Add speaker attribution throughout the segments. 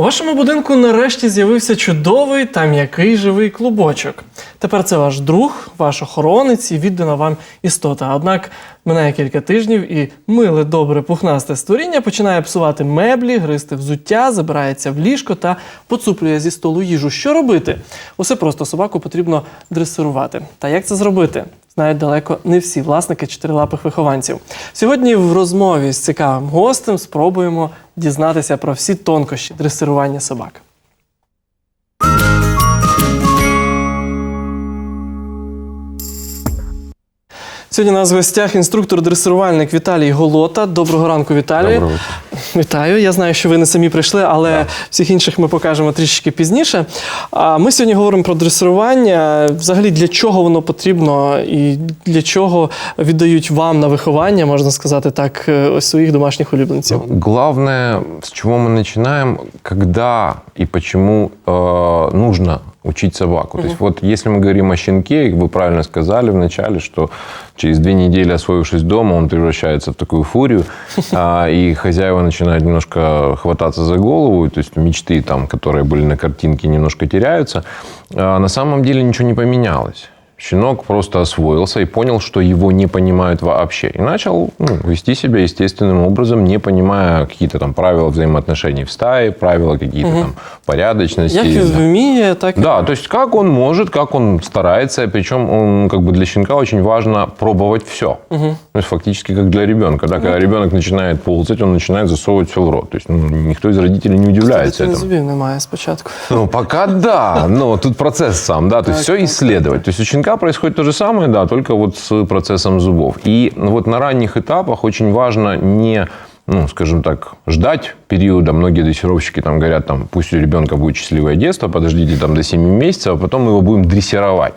Speaker 1: У вашому будинку нарешті з'явився чудовий та м'який живий клубочок. Тепер це ваш друг, ваш охоронець і віддана вам істота. Однак минає кілька тижнів і миле, добре, пухнасте створіння починає псувати меблі, гризти взуття, забирається в ліжко та поцуплює зі столу їжу. Що робити? Усе просто собаку потрібно дресирувати. Та як це зробити? Знають далеко не всі власники чотирилапих вихованців. Сьогодні в розмові з цікавим гостем спробуємо дізнатися про всі тонкощі дресирування собак. Сьогодні у нас в гостях інструктор-дресирувальник Віталій Голота. Доброго ранку, Віталій.
Speaker 2: Доброго
Speaker 1: Вітаю. Я знаю, що ви не самі прийшли, але всіх інших ми покажемо трішки пізніше. А ми сьогодні говоримо про дресирування. Взагалі, для чого воно потрібно і для чого віддають вам на виховання, можна сказати так, е, ось своїх домашніх улюбленців.
Speaker 2: Ну, главное, с чего мы начинаем, когда и почему э, нужно учить собаку. То есть вот если мы говорим о щенке, вы правильно сказали вначале, что через две недели, освоившись дома, он превращается в такую фурию, а, и хозяева начинают немножко хвататься за голову, то есть мечты, там, которые были на картинке, немножко теряются. А на самом деле ничего не поменялось Щенок просто освоился и понял, что его не понимают вообще. И начал ну, вести себя естественным образом, не понимая какие-то там правила взаимоотношений в стае, правила какие-то там порядочности.
Speaker 1: Як він
Speaker 2: Да.
Speaker 1: вміє, так і
Speaker 2: Да, то есть как он может, как он старается, причем он, как бы для щенка очень важно пробовать все. То есть фактически как для ребенка. Да? Когда ребенок начинает ползать, он начинает засовывать все в рот. То есть ну, никто из родителей не удивляется
Speaker 1: Кстати,
Speaker 2: этому.
Speaker 1: зубів немає спочатку.
Speaker 2: Ну, пока да, но тут процесс сам, да, то есть
Speaker 1: Так,
Speaker 2: все исследовать. То есть у щенка происходит то же самое, да, только вот с процессом зубов. И вот на ранних этапах очень важно не ну, скажем так, ждать периода. Многие дрессировщики там говорят, там, пусть у ребенка будет счастливое детство, подождите там до 7 месяцев, а потом мы его будем дрессировать.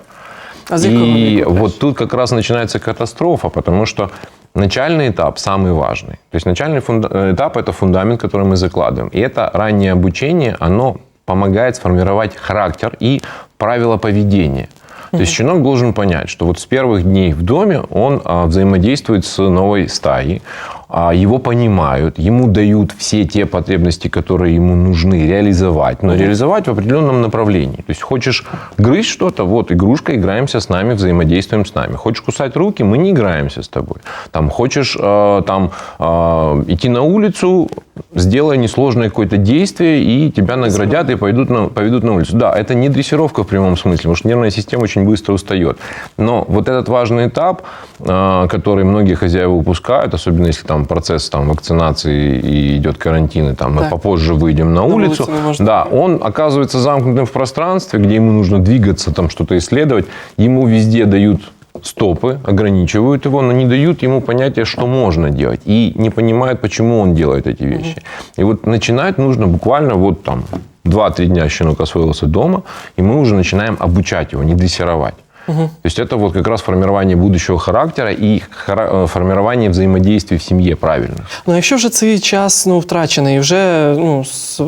Speaker 1: А
Speaker 2: И вот тут как раз начинается катастрофа, потому что начальный этап самый важный. То есть начальный фунда- э, этап – это фундамент, который мы закладываем. И это раннее обучение, оно помогает сформировать характер и правила поведения. То есть щенок должен понять, что вот с первых дней в доме он а, взаимодействует с новой стаей, а, его понимают, ему дают все те потребности, которые ему нужны реализовать, но реализовать в определенном направлении. То есть хочешь грызть что-то, вот игрушка, играемся с нами, взаимодействуем с нами. Хочешь кусать руки, мы не играемся с тобой. Там хочешь э, там э, идти на улицу, сделай несложное какое-то действие, и тебя наградят и пойдут на, поведут на улицу. Да, это не дрессировка в прямом смысле, потому что нервная система очень быстро устает. Но вот этот важный этап, э, который многие хозяева упускают, особенно если там процесс там, вакцинации и идет карантин, и там мы
Speaker 1: Так.
Speaker 2: попозже выйдем на, улицу,
Speaker 1: улицу можно
Speaker 2: да, он оказывается замкнутым в пространстве, где ему нужно двигаться, там что-то исследовать. Ему везде дают стопы, ограничивают его, но не дают ему понятия, что можно делать. И не понимают, почему он делает эти вещи. И вот начинать нужно буквально вот там 2-3 дня щенок освоился дома, и мы уже начинаем обучать его, не дрессировать. То есть это вот как раз формирование будущего характера и хара- э, формирование взаимодействий в семье правильно.
Speaker 1: Ну, якщо вже цей час ну, втрачений, вже ну, с-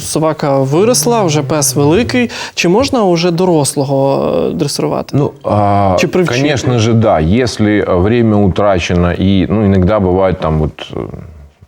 Speaker 1: собака виросла, вже пес великий, чи можна вже дорослого е, дресирувати?
Speaker 2: Ну, а,
Speaker 1: Чи привчить?
Speaker 2: конечно же, да. Если э, время утрачено, и ну, иногда бывает там вот э,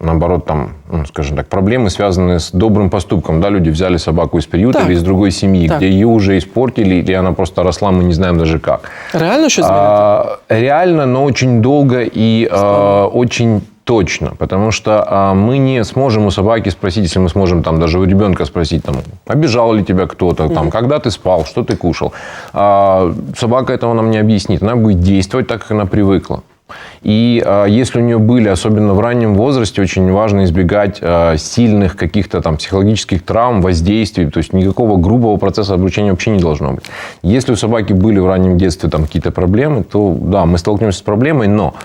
Speaker 2: наоборот, там, ну, скажем так, проблемы, связанные с добрым поступком. Да, люди взяли собаку из приюта
Speaker 1: Так.
Speaker 2: или из другой семьи,
Speaker 1: Так.
Speaker 2: где ее уже испортили, или она просто росла, мы не знаем даже как.
Speaker 1: Реально змінити?
Speaker 2: А, реально, но очень долго и а, очень точно, потому что а, мы не сможем у собаки спросить, если мы сможем там даже у ребенка спросить, там, обижал ли тебя кто-то, там, когда ты спал, что ты кушал. А, собака этого нам не объяснит, она будет действовать так, как она привыкла. И а, если у нее были, особенно в раннем возрасте, очень важно избегать а, сильных каких-то там психологических травм, воздействий. То есть никакого грубого процесса обучения вообще не должно быть. Если у собаки были в раннем детстве там какие-то проблемы, то да, мы столкнемся с проблемой, но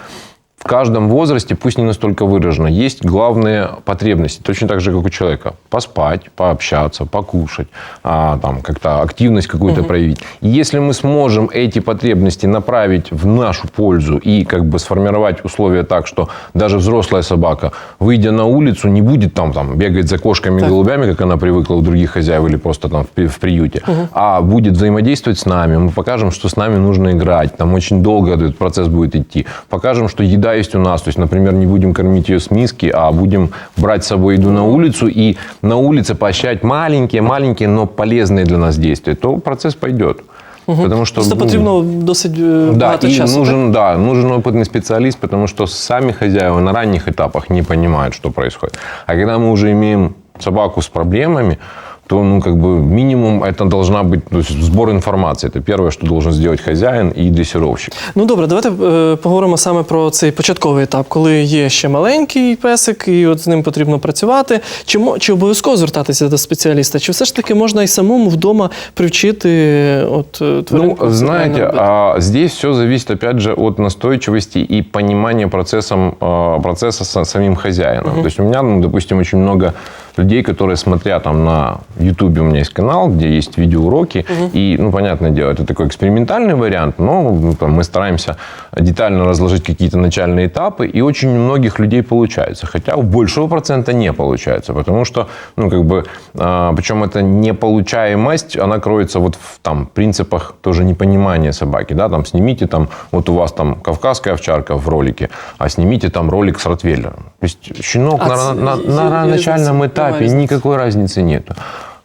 Speaker 2: каждом возрасте, пусть не настолько выражено, есть главные потребности, точно так же, как у человека. Поспать, пообщаться, покушать, а, там, как-то активность какую-то проявить. И если мы сможем эти потребности направить в нашу пользу и как бы сформировать условия так, что даже взрослая собака, выйдя на улицу, не будет там, там бегать за кошками и голубями, как она привыкла у других хозяев или просто там в, в приюте, а будет взаимодействовать с нами. Мы покажем, что с нами нужно играть. Там очень долго этот процесс будет идти. Покажем, что еда есть у нас. То есть, например, не будем кормить ее с миски, а будем брать с собой еду на улицу и на улице поощрять маленькие, маленькие, но полезные для нас действия, то процесс пойдет. Потому что
Speaker 1: Просто
Speaker 2: ну,
Speaker 1: потрібно досить е,
Speaker 2: да,
Speaker 1: багато
Speaker 2: и
Speaker 1: часу. так?
Speaker 2: нужен, да, нужен опытный специалист, потому что сами хозяева на ранних этапах не понимают, что происходит. А когда мы уже имеем собаку с проблемами, то, ну, как бы, минимум это должна быть то есть, сбор информации. Это первое, что должен сделать хозяин и дрессировщик.
Speaker 1: Ну добре, давайте е, поговоримо саме про цей початковий етап, коли є ще маленький песик, і от з ним потрібно працювати. Чи, мо- чи обов'язково звертатися до спеціаліста? Чи все ж таки можна і самому вдома привчити е, от е, тваринку?
Speaker 2: Ну,
Speaker 1: це
Speaker 2: знаете,
Speaker 1: правильно робити?
Speaker 2: а, здесь все зависит, опять же, от настойчивости и понимания процессом, а, процесса с самим хозяином. То есть у меня, ну, допустим, очень много людей, которые, смотря там на Ютубе, у меня есть канал, где есть видеоуроки, и, ну, понятное дело, это такой экспериментальный вариант, но ну, там, мы стараемся детально разложить какие-то начальные этапы, и очень у многих людей получается. Хотя у большего процента не получается, потому что, ну, как бы, а, причем это неполучаемость, она кроется вот в там, принципах тоже непонимания собаки, да, там, снимите там, вот у вас там кавказская овчарка в ролике, а снимите там ролик с ротвейлером. То есть щенок
Speaker 1: А,
Speaker 2: на, на, на начальном
Speaker 1: разницы-
Speaker 2: этапе никакой разницы нету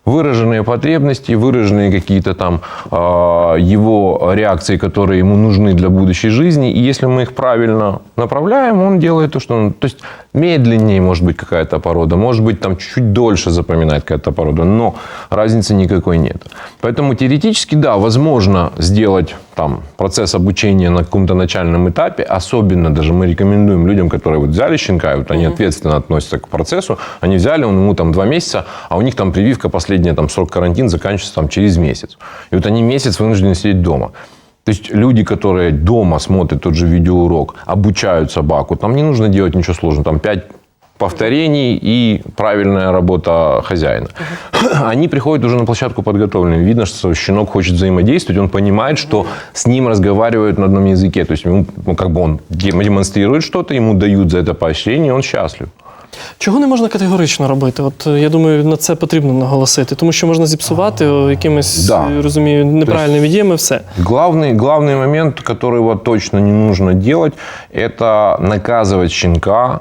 Speaker 2: выраженные потребности, выраженные какие-то там э, его реакции, которые ему нужны для будущей жизни. И если мы их правильно направляем, он делает то, что он... То есть медленнее может быть какая-то порода, может быть там чуть-чуть дольше запоминает какая-то порода, но разницы никакой нет. Поэтому теоретически, да, возможно сделать там процесс обучения на каком-то начальном этапе, особенно даже мы рекомендуем людям, которые вот взяли щенка, вот они ответственно относятся к процессу, они взяли, он ему там два месяца, а у них там прививка последняя, там срок карантин заканчивается там через месяц. И вот они месяц вынуждены сидеть дома. То есть люди, которые дома смотрят тот же видеоурок, обучают собаку, там не нужно делать ничего сложного, там 5 повторений и правильная работа хозяина. Они приходят уже на площадку подготовленными. Видно, что щенок хочет взаимодействовать, он понимает, что с ним разговаривают на одном языке. То есть ему, ну, как бы он дем- демонстрирует что-то, ему дают за это поощрение, и он счастлив.
Speaker 1: Чого не можна категорично робити? От е, я думаю, на це потрібно наголосити, тому що можна зіпсувати о, якимись,
Speaker 2: Да.
Speaker 1: е, розумію, неправильними діями все.
Speaker 2: Главный, главный момент, который вот точно не нужно делать, это наказывать щенка,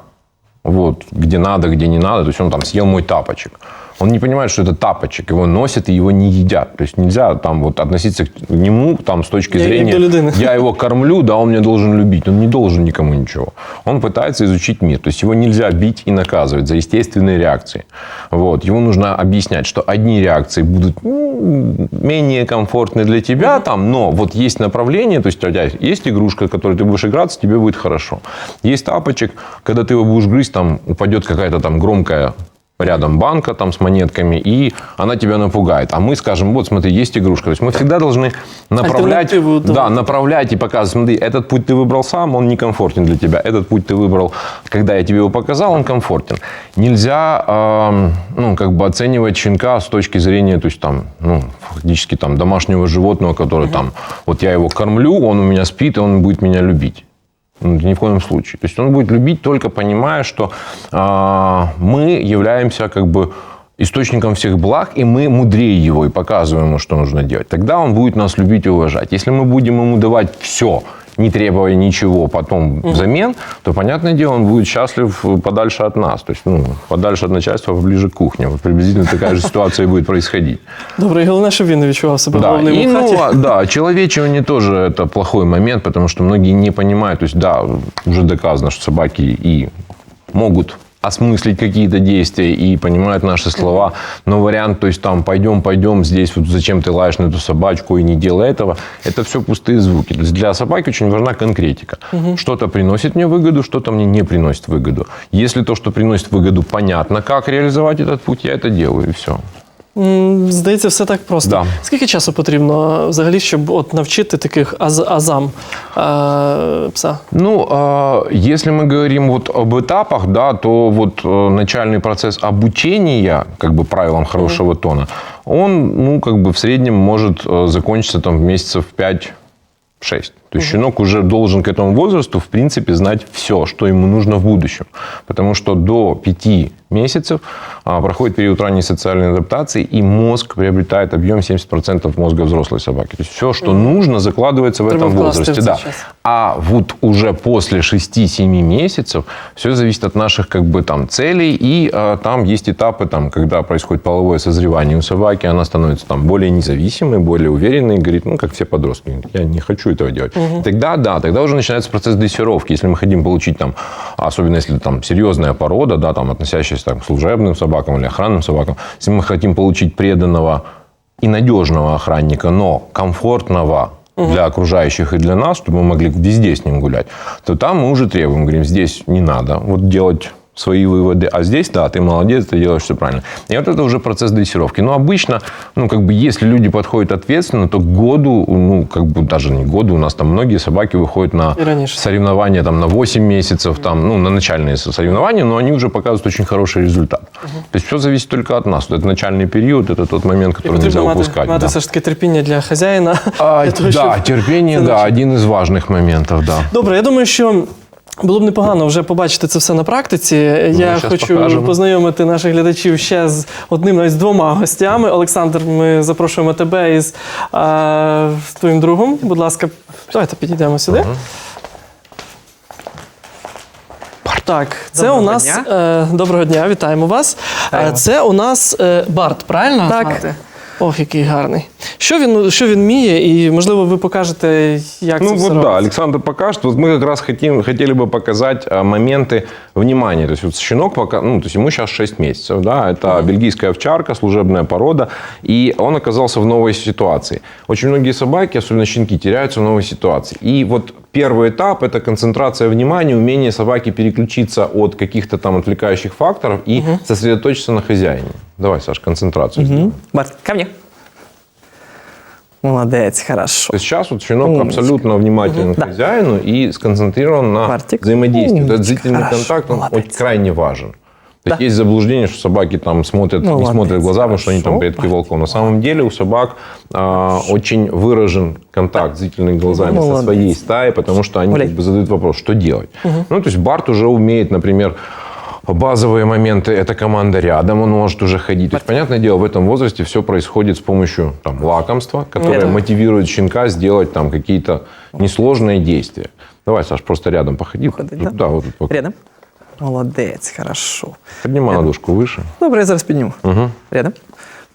Speaker 2: вот, где надо, где не надо. То есть он там съел мой тапочек. Он не понимает, что это тапочек, его носят и его не едят. То есть нельзя там вот относиться к нему там с точки
Speaker 1: Я-
Speaker 2: зрения, я его кормлю, да, он меня должен любить. Он не должен никому ничего. Он пытается изучить мир. То есть его нельзя бить и наказывать за естественные реакции. Вот. Его нужно объяснять, что одни реакции будут ну, менее комфортны для тебя, там, но вот есть направление, то есть у тебя есть игрушка, которой ты будешь играться, тебе будет хорошо. Есть тапочек, когда ты его будешь грызть, там упадет какая-то там громкая рядом банка там с монетками, и она тебя напугает. А мы скажем, вот смотри, есть игрушка. То есть мы всегда должны направлять, да, направлять и показывать, смотри, этот путь ты выбрал сам, он некомфортен для тебя. Этот путь ты выбрал, когда я тебе его показал, он комфортен. Нельзя, эм, ну, как бы оценивать щенка с точки зрения, то есть там, ну, фактически там домашнего животного, который там, вот я его кормлю, он у меня спит, и он будет меня любить. Ну, Ни в коем случае. То есть он будет любить только понимая, что а, мы являемся как бы источником всех благ, и мы мудрее его и показываем ему, что нужно делать. Тогда он будет нас любить и уважать. Если мы будем ему давать все, не требуя ничего потом взамен, то, понятное дело, он будет счастлив подальше от нас. То есть, ну, подальше от начальства, поближе к кухне. Вот приблизительно такая же ситуация и будет происходить.
Speaker 1: Добре, і головне, щоб він не відчував себе
Speaker 2: Да,
Speaker 1: головним
Speaker 2: и,
Speaker 1: у хаті.
Speaker 2: ну, а, да, человечивание тоже это плохой момент, потому что многие не понимают. То есть, да, уже доказано, что собаки и могут осмыслить какие-то действия и понимают наши слова. Но вариант, то есть там пойдем, пойдем, здесь вот зачем ты лаешь на эту собачку и не делай этого, это все пустые звуки. То есть для собаки очень важна конкретика. Что-то приносит мне выгоду, что-то мне не приносит выгоду. Если то, что приносит выгоду, понятно, как реализовать этот путь, я это делаю и все.
Speaker 1: М, Здається, все так просто.
Speaker 2: Да.
Speaker 1: Скільки часу потрібно е, взагалі, щоб от навчити таких аз- азам е, пса?
Speaker 2: Ну, а, если мы говорим вот об этапах, да, то вот э, начальный процесс обучения, как бы правилам хорошего тона, он, ну, как бы в среднем может э, закончиться там в месяцев 5-6. То есть щенок уже должен к этому возрасту, в принципе, знать все, что ему нужно в будущем. Потому что до 5 месяцев а, проходит период ранней социальной адаптации, и мозг приобретает объем 70% мозга взрослой собаки. То есть все, что нужно, закладывается в
Speaker 1: Треба
Speaker 2: этом возрасте. Да. А вот уже после 6-7 месяцев все зависит от наших как бы там целей, и а, там есть этапы, там, когда происходит половое созревание у собаки, она становится там более независимой, более уверенной, и говорит, ну, как все подростки, я не хочу этого делать. Тогда, да, тогда уже начинается процесс дрессировки. Если мы хотим получить там, особенно если там серьезная порода, да, там, относящаяся там, к служебным собакам или охранным собакам, если мы хотим получить преданного и надежного охранника, но комфортного для окружающих и для нас, чтобы мы могли везде с ним гулять, то там мы уже требуем, говорим, здесь не надо вот делать свои выводы, а здесь, да, ты молодец, ты делаешь все правильно. И вот это уже процесс дрессировки. Но обычно, ну, как бы, если люди подходят ответственно, то к году, ну, как бы, даже не к году, у нас там многие собаки выходят на
Speaker 1: И раньше.
Speaker 2: соревнования там на 8 месяцев, там, ну, на начальные соревнования, но они уже показывают очень хороший результат. То есть все зависит только от нас. Вот этот начальный период, это тот момент,
Speaker 1: І
Speaker 2: который нельзя
Speaker 1: потрібно мати,
Speaker 2: упускать.
Speaker 1: мати
Speaker 2: да.
Speaker 1: все ж таки терпіння для хазяїна.
Speaker 2: А,
Speaker 1: для того,
Speaker 2: да,
Speaker 1: щоб-
Speaker 2: терпение,
Speaker 1: це
Speaker 2: да,
Speaker 1: навчити.
Speaker 2: один из важных моментов, да.
Speaker 1: Добре, я думаю, що. Було б непогано вже побачити це все на практиці. Я
Speaker 2: щас
Speaker 1: хочу
Speaker 2: покажемо.
Speaker 1: познайомити наших глядачів ще з одним, навіть з двома гостями. Олександр, ми запрошуємо тебе із а, твоїм другом. Будь ласка, давайте підійдемо сюди. Так, це
Speaker 3: Доброго
Speaker 1: у нас
Speaker 3: дня.
Speaker 1: Е, доброго дня, вітаємо вас. Е, Це у нас е, Барт, правильно?
Speaker 3: Так.
Speaker 1: Ох, який гарний. Що він, що він вміє, і можливо ви покажете, як
Speaker 2: Ну
Speaker 1: це все
Speaker 2: вот да,
Speaker 1: робиться.
Speaker 2: Александр покажет. Вот мы как раз хотим, хотели бы показать а, моменты внимания. То есть вот щенок пока, ну, то есть ему сейчас 6 месяцев, да, это бельгийская овчарка, служебная порода, и он оказался в новой ситуации. Очень многие собаки, особенно щенки, теряются в новой ситуации. И вот первый этап – это концентрация внимания, умение собаки переключиться от каких-то там отвлекающих факторов и сосредоточиться на хозяине. Давай, Саш, концентрацию сделаем.
Speaker 3: Барт, ко мне. Молодец, хорошо.
Speaker 2: То есть сейчас вот щенок
Speaker 3: Умничка.
Speaker 2: абсолютно внимателен к
Speaker 3: Да.
Speaker 2: хозяину и сконцентрирован на
Speaker 3: Бартик.
Speaker 2: взаимодействии. Вот Этот
Speaker 3: Умничка,
Speaker 2: зрительный
Speaker 3: хорошо,
Speaker 2: контакт, он
Speaker 3: молодец.
Speaker 2: крайне важен. То есть
Speaker 3: Да.
Speaker 2: есть заблуждение, что собаки там смотрят, не
Speaker 3: Молодец,
Speaker 2: смотрят в глаза, потому что они там предки волков. На самом деле у собак а, очень выражен контакт зрительными глазами со
Speaker 3: Молодец.
Speaker 2: своей стаей, потому что они как бы задают вопрос, что делать. Ну, то есть Барт уже умеет, например, Базовые моменты – это команда рядом, он может уже ходить. То есть, понятное дело, в этом возрасте все происходит с помощью там, лакомства, которое
Speaker 1: Это-
Speaker 2: мотивирует щенка сделать там какие-то несложные действия. Давай, Саш, просто рядом походи. Вот,
Speaker 3: да?
Speaker 2: да, вот пока.
Speaker 3: Рядом. Молодець, хорошо.
Speaker 2: Поднимай ладошку выше.
Speaker 3: Добре, я зараз підніму. Рядом.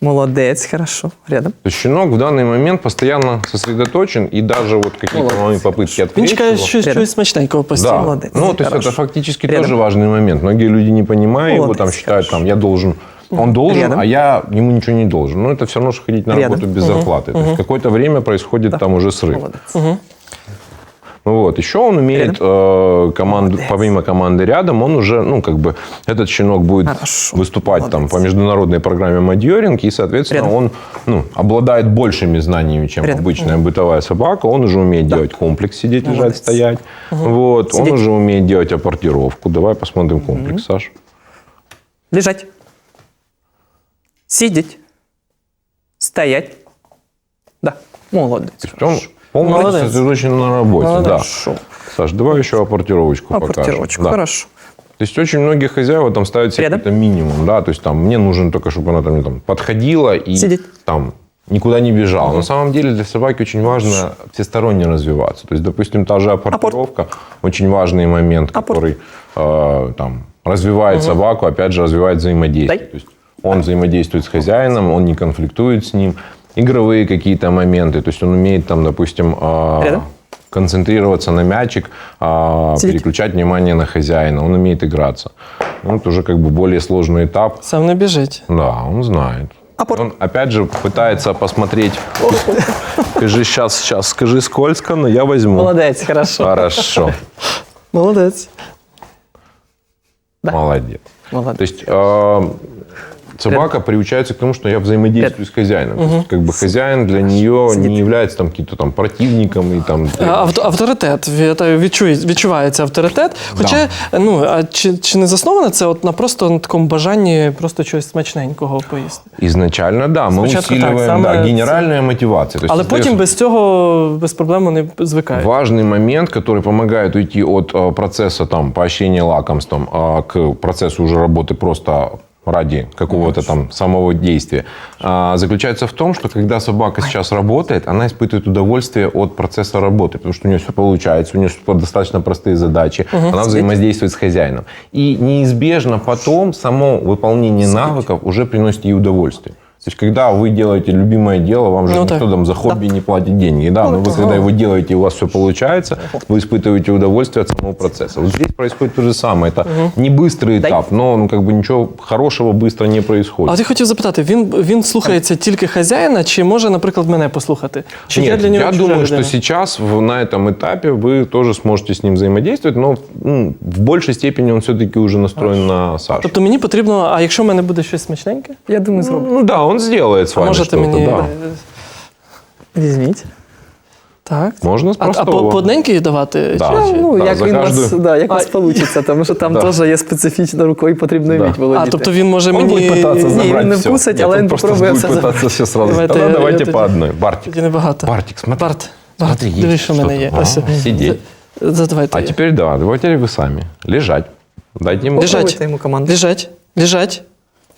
Speaker 3: Молодець, хорошо. Рядом.
Speaker 2: То есть щенок в данный момент постоянно сосредоточен, и даже вот какие-то мои попытки
Speaker 1: Він
Speaker 2: отвлечь
Speaker 1: чекає
Speaker 2: его-
Speaker 1: щось,
Speaker 3: Рядом.
Speaker 1: щось смачненького постійно.
Speaker 2: Да.
Speaker 3: Молодец.
Speaker 2: Ну, то есть
Speaker 3: Хорошо.
Speaker 2: это фактически
Speaker 3: Рядом.
Speaker 2: тоже важный момент. Многие люди не понимают его, там
Speaker 3: Молодец,
Speaker 2: считают, там, я должен, он должен,
Speaker 3: Рядом.
Speaker 2: а я ему ничего не должен. Ну, это все равно, что ходить на
Speaker 3: Рядом.
Speaker 2: работу без зарплаты. То есть какое-то время происходит там уже срыв.
Speaker 3: Молодець.
Speaker 2: Ну Вот. Еще он умеет э, команду,
Speaker 3: Молодец.
Speaker 2: помимо команды рядом, он уже, ну, как бы, этот щенок будет
Speaker 3: Хорошо.
Speaker 2: выступать там
Speaker 3: Молодец.
Speaker 2: по международной программе Мадьоринг, и, соответственно,
Speaker 3: Рядом.
Speaker 2: он ну, обладает большими знаниями, чем
Speaker 3: Рядом.
Speaker 2: обычная бытовая собака. Он уже умеет делать комплекс, сидеть, лежать,
Speaker 3: Молодец.
Speaker 2: стоять. Вот. Он
Speaker 3: Сидеть.
Speaker 2: уже умеет делать апортировку. Давай посмотрим комплекс, Саш.
Speaker 3: Лежать. Сидеть. Стоять. Да. Молодець.
Speaker 2: То есть он полностью
Speaker 1: Молодец.
Speaker 2: сосредоточен на работе.
Speaker 1: Молодец.
Speaker 2: Да.
Speaker 3: Хорошо.
Speaker 2: Саш, давай еще апортировочку покажем.
Speaker 3: Апортировочку.
Speaker 2: Да.
Speaker 3: Хорошо.
Speaker 2: То есть очень многие хозяева там ставят себе какой-то минимум, да, то есть там мне нужен только, чтобы она там, там подходила и
Speaker 3: Сидеть.
Speaker 2: там никуда не бежала. На самом деле для собаки очень важно всесторонне развиваться. То есть, допустим, та же апортировка очень важный момент,
Speaker 3: Апорт.
Speaker 2: который э, там развивает собаку, опять же развивает взаимодействие.
Speaker 3: Дай.
Speaker 2: То есть он взаимодействует с хозяином, он не конфликтует с ним. Игровые какие-то моменты, то есть он умеет там, допустим, э,
Speaker 3: Рядом.
Speaker 2: концентрироваться на мячик, а,
Speaker 3: Сидеть.
Speaker 2: переключать внимание на хозяина. Он умеет играться. Ну, это уже как бы более сложный этап.
Speaker 1: Сам не біжить.
Speaker 2: Да, он знает.
Speaker 3: Апорт.
Speaker 2: Он опять же пытается посмотреть. Скажи сейчас, сейчас, скажи скользко, но я возьму.
Speaker 3: Молодець, хорошо.
Speaker 2: Хорошо.
Speaker 1: Молодець.
Speaker 3: Да.
Speaker 2: Молодец.
Speaker 3: Молодець.
Speaker 2: То есть э, собака приучается к тому, что я взаимодействую с хозяином. То есть, как бы хозяин для нее не является там каким-то там противником и там.
Speaker 1: А, авто- авторитет від- відчує, відчувається авторитет. Хоча ну а чи, чи не засноване це от на просто на такому бажанні просто чогось смачненького поїсти?
Speaker 2: Изначально, да, мы
Speaker 1: Спочатку так,
Speaker 2: усиливаем
Speaker 1: самое
Speaker 2: да,
Speaker 1: це-
Speaker 2: генеральная мотивация. То есть
Speaker 1: Але
Speaker 2: создаешь-
Speaker 1: потім без цього без проблем вони звикають.
Speaker 2: Важный момент, который помогает уйти от э, процесса там, поощрения лакомством а, к процессу уже работы просто ради какого-то там самого действия, а, заключается в том, что когда собака сейчас работает, она испытывает удовольствие от процесса работы, потому что у нее все получается, у нее достаточно простые задачи, она взаимодействует с хозяином. И неизбежно потом само выполнение навыков уже приносит ей удовольствие. То есть, когда вы делаете любимое дело, вам же
Speaker 1: Ну,
Speaker 2: никто
Speaker 1: так.
Speaker 2: там за хобби не платит деньги. Да, но вы, когда его делаете, и у вас все получается, вы испытываете удовольствие от самого процесса. Вот здесь происходит то же самое. Это не быстрый этап, но ну, как бы ничего хорошего быстро не
Speaker 1: А
Speaker 2: происходит.
Speaker 1: от я хотів запитати, він, він слухається тільки хазяїна, чи може, наприклад, мене послухати? Чи
Speaker 2: Нет,
Speaker 1: я для нього
Speaker 2: я
Speaker 1: чужа
Speaker 2: думаю, что
Speaker 1: людина?
Speaker 2: сейчас в- на этом этапе вы тоже сможете с ним взаимодействовать, но ну, в большей степени он все-таки уже настроен на Сашу.
Speaker 1: Тобто мені потрібно, а якщо в мене буде щось смачненьке,
Speaker 3: Я думаю, зробимо.
Speaker 2: Ну да, он сделает с
Speaker 1: а
Speaker 2: вами
Speaker 1: можете
Speaker 2: что-то,
Speaker 1: мені.
Speaker 2: да.
Speaker 1: е,
Speaker 3: Візьміть.
Speaker 1: Так.
Speaker 2: Можно с
Speaker 1: А, а по,
Speaker 2: простого.
Speaker 1: по одненькій давати?
Speaker 2: Да.
Speaker 1: Чи- чи-
Speaker 3: Ну,
Speaker 2: Да,
Speaker 3: як
Speaker 2: за
Speaker 3: він вас,
Speaker 2: каждую-
Speaker 3: да, як у вас
Speaker 1: А,
Speaker 3: вийде, тому що там
Speaker 2: Да.
Speaker 3: теж є специфічна рукою, потрібно
Speaker 2: Да.
Speaker 3: вміти володіти.
Speaker 1: А, тобто він може
Speaker 2: Он
Speaker 1: мені.
Speaker 2: будет пытаться
Speaker 3: Ні,
Speaker 2: забрать
Speaker 3: він не
Speaker 2: всё.
Speaker 3: вкусить,
Speaker 2: Нет,
Speaker 3: але
Speaker 2: он
Speaker 3: він
Speaker 2: просто
Speaker 3: попробує
Speaker 2: будет
Speaker 3: все
Speaker 2: пытаться все сразу.
Speaker 1: Давайте,
Speaker 2: Тогда
Speaker 1: я-
Speaker 2: давайте
Speaker 1: я
Speaker 2: по
Speaker 1: тоді-
Speaker 2: одной. Бартик.
Speaker 1: Тоді небагато.
Speaker 2: Бартик, смотри.
Speaker 1: Барт, Барт,
Speaker 2: Смотри,
Speaker 1: дивись,
Speaker 2: есть
Speaker 1: що в мене є.
Speaker 2: что-то.
Speaker 1: Ось.
Speaker 2: А, Сидеть.
Speaker 1: Задавайте.
Speaker 2: А теперь да, давайте вы сами. Лежать. Дайте ему.
Speaker 1: Лежать.
Speaker 3: Попробуйте йому команду.
Speaker 1: Лежать, лежать,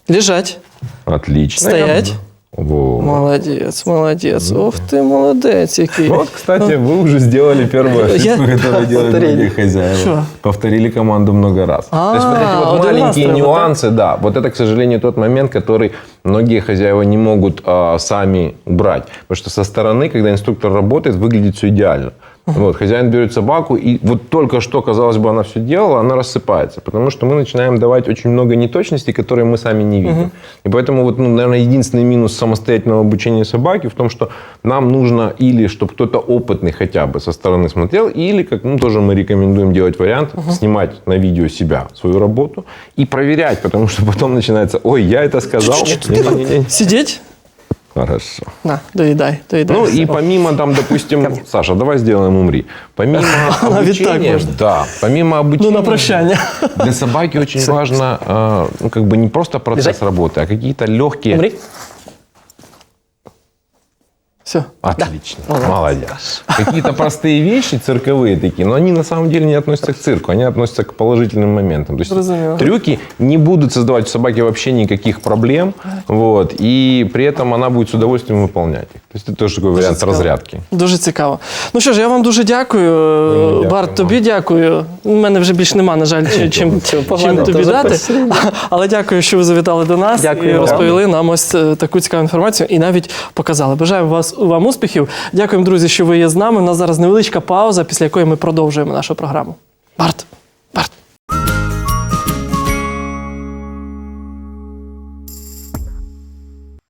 Speaker 1: лежать,
Speaker 2: Отлично.
Speaker 1: стоять.
Speaker 2: Во.
Speaker 1: Молодець, молодець. Ох ти молодець який.
Speaker 2: Вот, кстати, вы уже сделали первую
Speaker 1: Я-
Speaker 2: ошибку, которую делают
Speaker 3: Повторили.
Speaker 2: многие хозяева.
Speaker 1: Что?
Speaker 2: Повторили команду много раз.
Speaker 1: А,
Speaker 2: То есть вот эти вот
Speaker 1: один раз
Speaker 2: маленькие нюансы, да, вот это, к сожалению, тот момент, который многие хозяева не могут а, сами убрать. Потому что со стороны, когда инструктор работает, выглядит все идеально. Вот, хозяин берет собаку, и вот только что, казалось бы, она все делала, она рассыпается. Потому что мы начинаем давать очень много неточностей, которые мы сами не видим. И поэтому, вот, ну, наверное, единственный минус самостоятельного обучения собаки в том, что нам нужно или, чтобы кто-то опытный хотя бы со стороны смотрел, или, как ну, тоже мы рекомендуем делать вариант, снимать на видео себя, свою работу, и проверять, потому что потом начинается, ой, я это сказал.
Speaker 1: Сидіть?
Speaker 2: Хорошо.
Speaker 1: На, доїдай, доїдай.
Speaker 2: Ну и помимо там, допустим, Саша, давай сделаем умри. Помимо
Speaker 1: Навіть так
Speaker 2: обучения,
Speaker 1: можно.
Speaker 2: да, помимо
Speaker 1: Ну,
Speaker 2: обучения,
Speaker 1: на прощання.
Speaker 2: для собаки очень важно, э, ну как бы не просто процесс
Speaker 3: Лежать.
Speaker 2: работы, а какие-то легкие.
Speaker 3: Умри.
Speaker 1: Все.
Speaker 2: Отлично, молодец. Какие-то простые вещи цирковые такие, но они на самом деле не относятся к цирку, они относятся к положительным моментам. То есть
Speaker 1: Зрозуміло.
Speaker 2: трюки не будут создавать у собаки вообще никаких проблем, вот, и при этом она будет с удовольствием выполнять их. То есть это тоже такой вариант
Speaker 1: цікаво.
Speaker 2: разрядки.
Speaker 1: Дуже цікаво. Ну що ж, я вам дуже дякую.
Speaker 2: дякую
Speaker 1: Барт,
Speaker 2: вам.
Speaker 1: тобі дякую. У мене вже більш нема, на жаль, чи- чим,
Speaker 3: Нічого,
Speaker 1: чим
Speaker 3: погано,
Speaker 1: тобі
Speaker 3: дуже
Speaker 1: дати.
Speaker 3: спасибо.
Speaker 1: Але дякую, що ви завітали до нас
Speaker 3: Дякую
Speaker 1: і
Speaker 3: вам.
Speaker 1: розповіли нам ось е, таку цікаву інформацію і навіть показали. Бажаю вас вам успіхів. Дякуємо, друзі, що ви є з нами. У нас зараз невеличка пауза, після якої ми продовжуємо нашу програму. Барт.